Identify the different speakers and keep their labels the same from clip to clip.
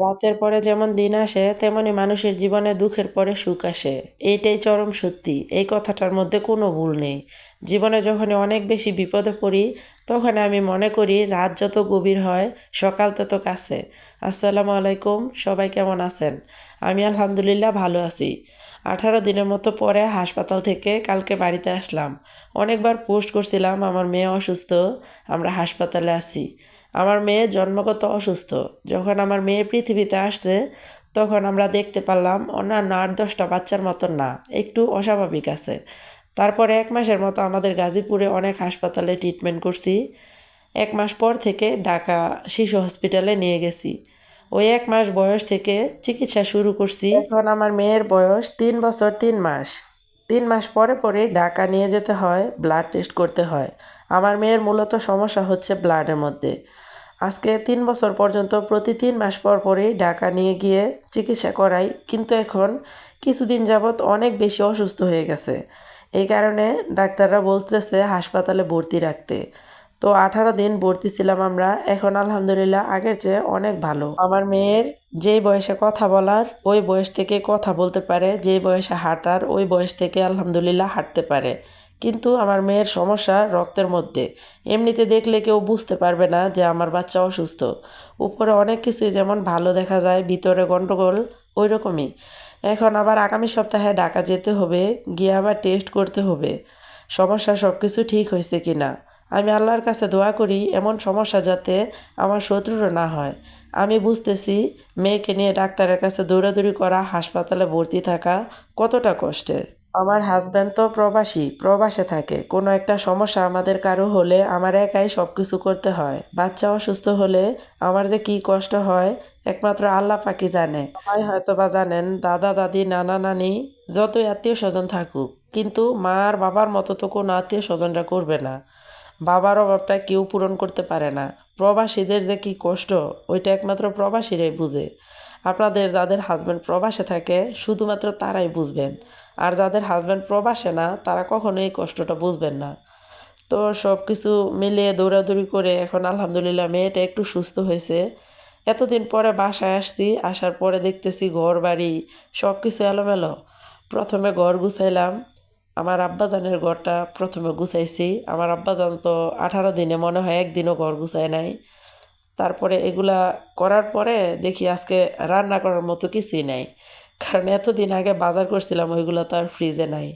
Speaker 1: রাতের পরে যেমন দিন আসে, তেমনি মানুষের জীবনে দুঃখের পরে সুখ আসে। এইটাই চরম সত্যি। এই কথাটার মধ্যে কোনো ভুল নেই। জীবনে যখন অনেক বেশি বিপদে পড়ি, তখন আমি মনে করি রাত যত গভীর হয়, সকাল তত কাছে। আসসালামু আলাইকুম, সবাই কেমন আছেন? আমি আলহামদুলিল্লাহ ভালো আছি। আঠারো দিনের মতো পরে হাসপাতাল থেকে কালকে বাড়িতে আসলাম। অনেকবার পোস্ট করছিলাম, আমার মেয়ে অসুস্থ, আমরা হাসপাতালে আছি। আমার মেয়ে জন্মগত অসুস্থ। যখন আমার মেয়ে পৃথিবীতে আসছে, তখন আমরা দেখতে পারলাম অন্যান্য আট দশটা বাচ্চার মতন না, একটু অস্বাভাবিক আছে। তারপরে এক মাসের মতো আমাদের গাজীপুরে অনেক হাসপাতালে ট্রিটমেন্ট করছি। এক মাস পর থেকে ঢাকা শিশু হসপিটালে নিয়ে গেছি। ওই এক মাস বয়স থেকে চিকিৎসা শুরু করছি। এখন আমার মেয়ের বয়স তিন বছর তিন মাস। তিন মাস পরে পরে ঢাকা নিয়ে যেতে হয় ব্লাড টেস্ট করতে হয়। আমার মেয়ের মূলত সমস্যা হচ্ছে ব্লাডের মধ্যে। আজকে তিন বছর পর্যন্ত প্রতি তিন মাস পর পরই ঢাকা নিয়ে গিয়ে চিকিৎসা করাই, কিন্তু এখন কিছুদিন যাবৎ অনেক বেশি অসুস্থ হয়ে গেছে। এই কারণে ডাক্তাররা বলতেছে হাসপাতালে ভর্তি রাখতে। তো আঠারো দিন ভর্তি ছিলাম আমরা, এখন আলহামদুলিল্লাহ আগের চেয়ে অনেক ভালো। আমার মেয়ের যেই বয়সে কথা বলার, ওই বয়স থেকে কথা বলতে পারে, যেই বয়সে হাঁটার, ওই বয়স থেকে আলহামদুলিল্লাহ হাঁটতে পারে। কিন্তু আমার মেয়ের সমস্যা রক্তের মধ্যে। এমনিতে দেখলে কেউ বুঝতে পারবে না যে আমার বাচ্চা অসুস্থ। উপরে অনেক কিছুই যেমন ভালো দেখা যায়, ভিতরে গণ্ডগোল ওই রকমই এখন আবার আগামী সপ্তাহে ঢাকা যেতে হবে, গিয়ে আবার টেস্ট করতে হবে। সমস্যা সব কিছু ঠিক হয়েছে কি না আমি আল্লাহর কাছে দোয়া করি, এমন সমস্যা যাতে আমার শত্রুরও না হয়। আমি বুঝতেছি, মেয়েকে নিয়ে ডাক্তারের কাছে দৌড়াদৌড়ি করা, হাসপাতালে ভর্তি থাকা কতটা কষ্টের। আমার হাজব্যান্ড তো প্রবাসী, প্রবাসে থাকে। কোনো একটা সমস্যা আমাদের কারও হলে আমার একাই সব কিছু করতে হয়। বাচ্চা অসুস্থ হলে আমার যে কি কষ্ট হয়, একমাত্র আল্লাহ পাকি জানে। সবাই হয়তো বা জানেন, দাদা, দাদি, নানা, নানি, যতই আত্মীয় স্বজন থাকুক, কিন্তু মা আর বাবার মতো তো কোনো আত্মীয় স্বজনরা করবে না। বাবার অভাবটা কেউ পূরণ করতে পারে না। প্রবাসীদের যে কি কষ্ট, ওইটা একমাত্র প্রবাসীরাই বুঝে। আপনাদের যাদের হাজব্যান্ড প্রবাসে থাকে, শুধুমাত্র তারাই বুঝবেন। আর যাদের হাজব্যান্ড প্রবাসে না, তারা কখনো এই কষ্টটা বুঝবেন না। তো সব কিছু মিলিয়ে দৌড়াদৌড়ি করে এখন আলহামদুলিল্লাহ মেয়েটা একটু সুস্থ হয়েছে। এতদিন পরে বাসায় আসছি, আসার পরে দেখতেছি ঘর, বাড়ি সব কিছু এলোমেলো। প্রথমে ঘর গুছাইলাম, আমার আব্বাজানের ঘরটা প্রথমে গুছাইছি। আমার আব্বাজান তো আঠারো দিনে মনে হয় একদিনও ঘর গুছায় নাই। তারপরে এগুলা করার পরে দেখি আজকে রান্না করার মতো কিছুই নাই। কারণ এতদিন আগে বাজার করছিলাম ওইগুলো তো আর ফ্রিজে নাই।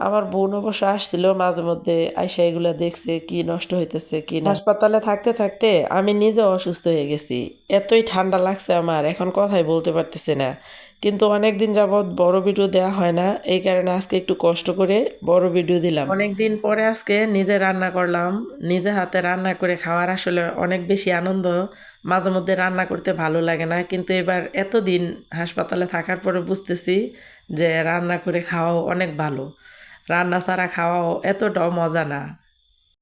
Speaker 1: আমার বোন অবশ্য আসছিল মাঝে মধ্যে আইসা এগুলো দেখছে কি নষ্ট হইতেছে কি না। হাসপাতালে থাকতে থাকতে আমি নিজে অসুস্থ হয়ে গেছি। এতই ঠান্ডা লাগছে আমার এখন কথাই বলতে পারতেছি না। কিন্তু অনেক দিন যাবৎ বড় ভিডিও দেওয়া হয় না এই কারণে আজকে একটু কষ্ট করে বড় ভিডিও দিলাম। অনেক দিন পরে আজকে নিজে রান্না করলাম নিজে হাতে রান্না করে খাওয়ার আসলে অনেক বেশি আনন্দ মাঝে মধ্যে রান্না করতে ভালো লাগে না। কিন্তু এবার এতদিন হাসপাতালে থাকার পরে বুঝতেছি যে রান্না করে খাওয়াও অনেক ভালো। রান্না ছাড়া খাওয়াও এতটাও মজা না।